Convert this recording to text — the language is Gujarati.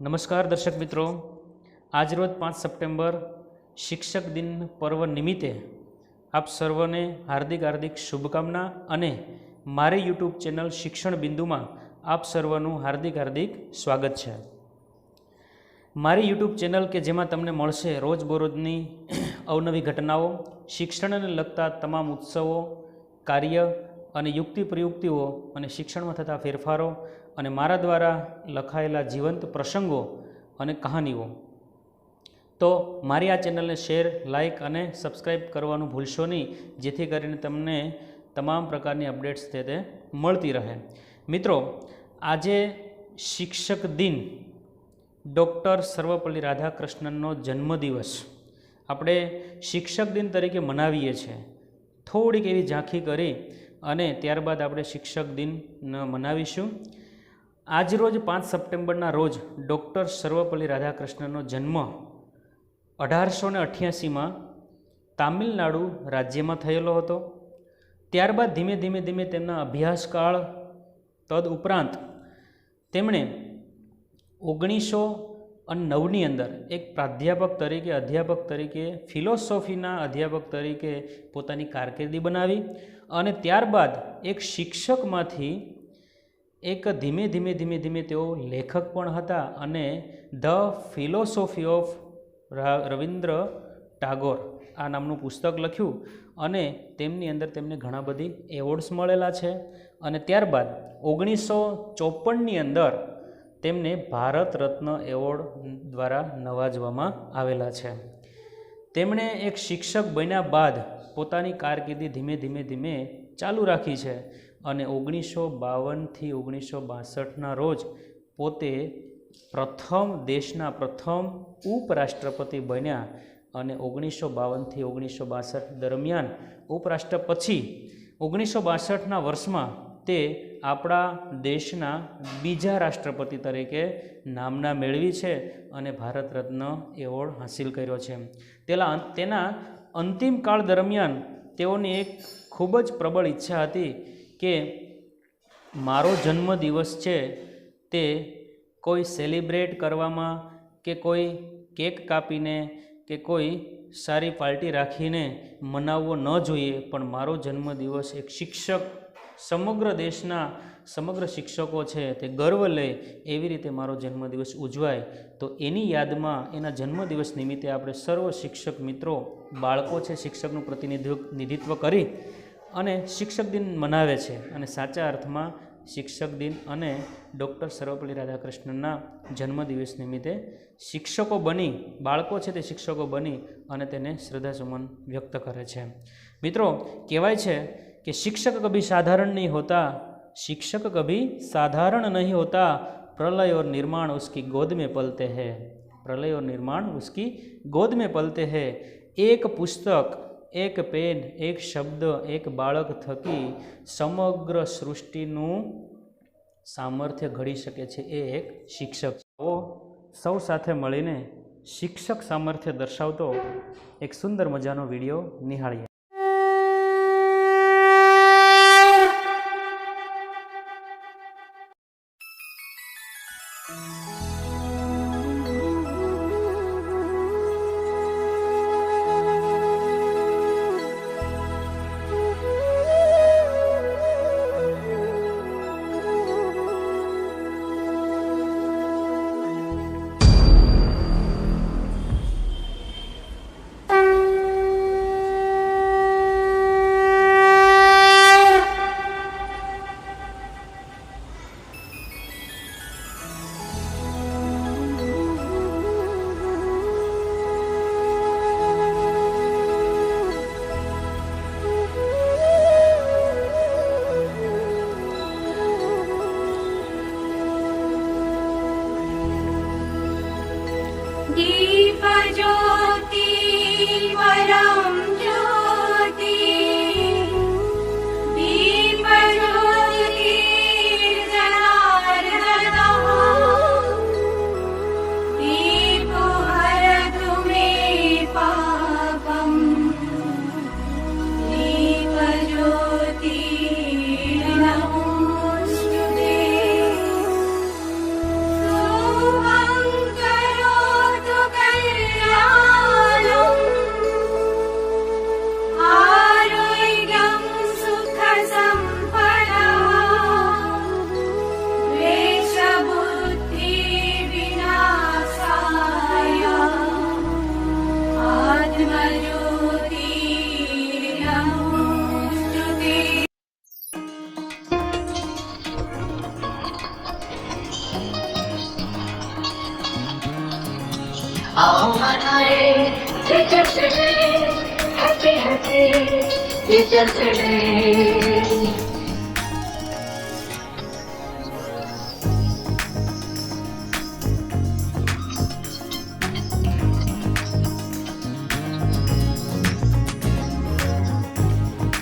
નમસ્કાર દર્શક મિત્રો. આજરોજ પાંચ સપ્ટેમ્બર, શિક્ષક દિન પર્વ નિમિત્તે આપ સર્વને હાર્દિક હાર્દિક શુભકામના અને મારી યુટ્યુબ ચેનલ શિક્ષણ બિંદુમાં આપ સર્વનું હાર્દિક હાર્દિક સ્વાગત છે. મારી યુટ્યુબ ચેનલ કે જેમાં તમને મળશે રોજબરોજની અવનવી ઘટનાઓ, શિક્ષણને લગતા તમામ ઉત્સવો, કાર્ય અને યુક્તિ પ્રયુક્તિઓ અને શિક્ષણમાં થતા ફેરફારો અને મારા દ્વારા લખાયેલા જીવંત પ્રસંગો અને કહાનીઓ. તો મારી આ ચેનલને શેર લાઇક અને સબસ્ક્રાઈબ કરવાનું ભૂલશો નહીં, જેથી કરીને તમને તમામ પ્રકારની અપડેટ્સ તે તે મળતી રહે. મિત્રો, આજે શિક્ષક દિન, ડૉક્ટર સર્વપલ્લી રાધાકૃષ્ણનનો જન્મદિવસ. આપણે શિક્ષક દિન તરીકે મનાવીએ છીએ. થોડીક એવી ઝાંખી કરી અને ત્યારબાદ આપણે શિક્ષક દિન મનાવીશું. આજરોજ પાંચ સપ્ટેમ્બરના રોજ ડૉક્ટર સર્વપલ્લી રાધાકૃષ્ણનો જન્મ અઢારસો ને અઠ્યાસીમાં તામિલનાડુ રાજ્યમાં થયેલો હતો. ત્યારબાદ ધીમે ધીમે ધીમે તેમના અભ્યાસકાળ તદ ઉપરાંત તેમણે ઓગણીસો અને નવની અંદર એક પ્રાધ્યાપક તરીકે અધ્યાપક તરીકે ફિલોસોફીના અધ્યાપક તરીકે પોતાની કારકિર્દી બનાવી. અને ત્યારબાદ એક શિક્ષકમાંથી એક ધીમે ધીમે ધીમે ધીમે તેઓ લેખક પણ હતા અને the philosophy of Ravindra Tagore આ નામનું પુસ્તક લખ્યું અને તેમની અંદર તેમને ઘણા બધી એવોર્ડ્સ મળેલા છે અને ત્યારબાદ ઓગણીસો ચોપનની અંદર તેમને ભારત રત્ન એવોર્ડ દ્વારા નવાજવામાં આવેલા છે. તેમણે એક શિક્ષક બન્યા બાદ પોતાની કારકિર્દી ધીમે ધીમે ધીમે ચાલુ રાખી છે અને ઓગણીસો બાવનથી ઓગણીસો બાસઠના રોજ પોતે પ્રથમ દેશના પ્રથમ ઉપરાષ્ટ્રપતિ બન્યા અને ઓગણીસો બાવનથી ઓગણીસો બાસઠ દરમિયાન ઉપરાષ્ટ્રપતિ. ઓગણીસો બાસઠના વર્ષમાં તે આપણા દેશના બીજા રાષ્ટ્રપતિ તરીકે નામના મેળવી છે અને ભારત રત્ન એવોર્ડ હાંસિલ કર્યો છે. તેલા તેના અંતિમ કાળ દરમિયાન તેઓની એક ખૂબ જ પ્રબળ ઈચ્છા હતી કે મારો જન્મદિવસ છે તે કોઈ સેલિબ્રેટ કરવામાં કે કોઈ કેક કાપીને કે કોઈ સારી પાર્ટી રાખીને મનાવવો ન જોઈએ, પણ મારો જન્મદિવસ એક શિક્ષક સમગ્ર દેશના સમગ્ર શિક્ષકો છે તે ગર્વ લે એવી રીતે મારો જન્મદિવસ ઉજવાય. તો એની યાદમાં, એના જન્મદિવસ નિમિત્તે આપણે સર્વ શિક્ષક મિત્રો, બાળકો છે શિક્ષકનું પ્રતિનિધિત્વ કરી અને શિક્ષક દિન મનાવે છે. અને સાચા અર્થમાં શિક્ષક દિન અને ડૉક્ટર સર્વપલ્લી રાધાકૃષ્ણનના જન્મદિવસ નિમિત્તે શિક્ષકો બની, બાળકો છે તે શિક્ષકો બની અને તેને શ્રદ્ધાસુમન વ્યક્ત કરે છે. મિત્રો, કહેવાય છે कि शिक्षक कभी साधारण नहीं होता शिक्षक कभी साधारण नहीं होता प्रलय और निर्माण उसकी गोद में पलते हैं प्रलय और निर्माण उसकी गोद में पलते हैं एक पुस्तक એક પેન એક શબ્દ એક બાળક થકી સમગ્ર સૃષ્ટિનું સામર્થ્ય ઘડી શકે છે એ એક શિક્ષક ઓ સૌ સાથે મળીને શિક્ષક સામર્થ્ય દર્શાવતો એક સુંદર મજાનો વિડીયો નિહાળીએ Música All my time, it's yesterday, happy, happy, it's yesterday.